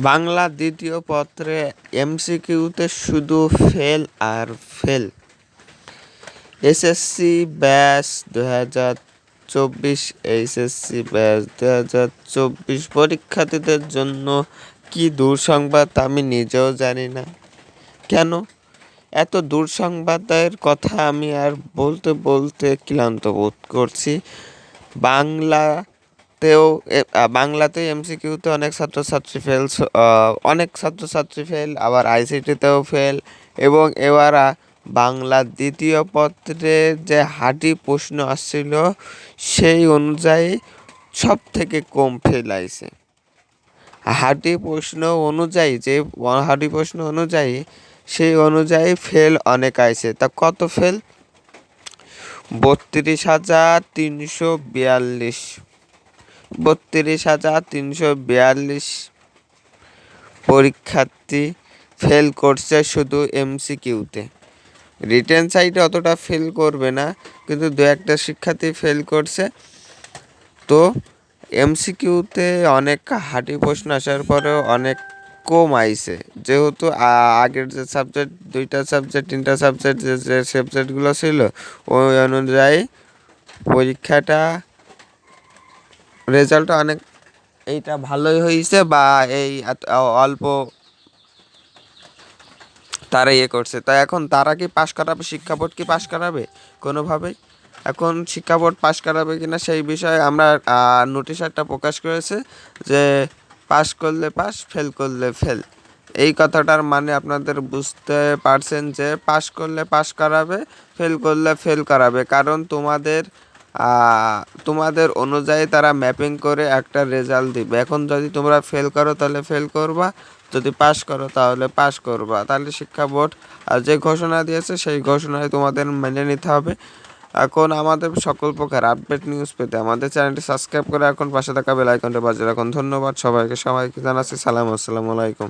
বাংলা দ্বিতীয় পত্রে এমসিকিউতে শুধু ফেল আর ফেল। এসএসসি ব্যাস দু হাজার চব্বিশ, এইচএসসি ব্যাস দু হাজার চব্বিশ। পরীক্ষার্থীদের জন্য কি দুঃসংবাদ আমি নিজেও জানি না। কেন? এত দুঃসংবাদের কথা আমি আর বলতে বলতে ক্লান্ত বোধ করছি। বাংলাতেও বাংলাতে এমসিকিউতে অনেক ছাত্রছাত্রী ফেল অনেক ছাত্রছাত্রী ফেল আবার আইসিটিতেও ফেল এবং এবার বাংলার দ্বিতীয় পত্রে যে হাঁটি প্রশ্ন আসছিল সেই অনুযায়ী সব থেকে কম ফেল আইছে। হাঁটি প্রশ্ন অনুযায়ী, যে হাঁটি প্রশ্ন অনুযায়ী সেই অনুযায়ী ফেল অনেক আইছে। তা কত ফেল বত্রিশ হাজার তিনশো বিয়াল্লিশ। বত্রিশ হাজার তিনশো বিয়াল্লিশ পরীক্ষার্থী ফেল করছে শুধু এমসিকিউতে রিটেন সাইডে অতটা ফেল করবে না, কিন্তু দু একটা শিক্ষার্থী ফেল করছে। তো এমসিকিউতে অনেক হাঁটি প্রশ্ন আসার পরেও অনেক কম আইছে। যেহেতু আগের যে সাবজেক্ট দুইটা সাবজেক্ট তিনটা সাবজেক্ট যে যে সাবজেক্টগুলো ছিল, ওই অনুযায়ী পরীক্ষাটা রেজাল্টটা অনেক এইটা ভালোই হয়েছে বা এই অল্প তারা ইয়ে করছে। তা এখন তারা কি পাশ করাবে? শিক্ষা বোর্ড কি পাশ করাবে? কোনোভাবেই। এখন শিক্ষা বোর্ড পাশ করাবে কি না সেই বিষয়ে আমরা নোটিশ একটা প্রকাশ করেছে যে পাশ করলে পাস ফেল করলে ফেল এই কথাটার মানে আপনাদের বুঝতে পারছেন যে পাশ করলে পাশ করাবে ফেল করলে ফেল করাবে। কারণ তোমাদের তোমাদের অনুযায়ী তারা ম্যাপিং করে একটা রেজাল্ট দিবে। এখন যদি তোমরা ফেল করো, তাহলে ফেল করবা। যদি পাস করো, তাহলে পাস করবা। তাহলে শিক্ষা বোর্ড আর যে ঘোষণা দিয়েছে, সেই ঘোষণায় তোমাদের মেনে নিতে হবে। এখন আমাদের সকল প্রকার আপডেট নিউজ পেতে আমাদের চ্যানেলটি সাবস্ক্রাইব করে এখন পাশে থাকা বেল আইকনটা বাজে রাখুন। ধন্যবাদ সবাইকে। সবাইকে জানাচ্ছি সালাম। আসসালামু আলাইকুম।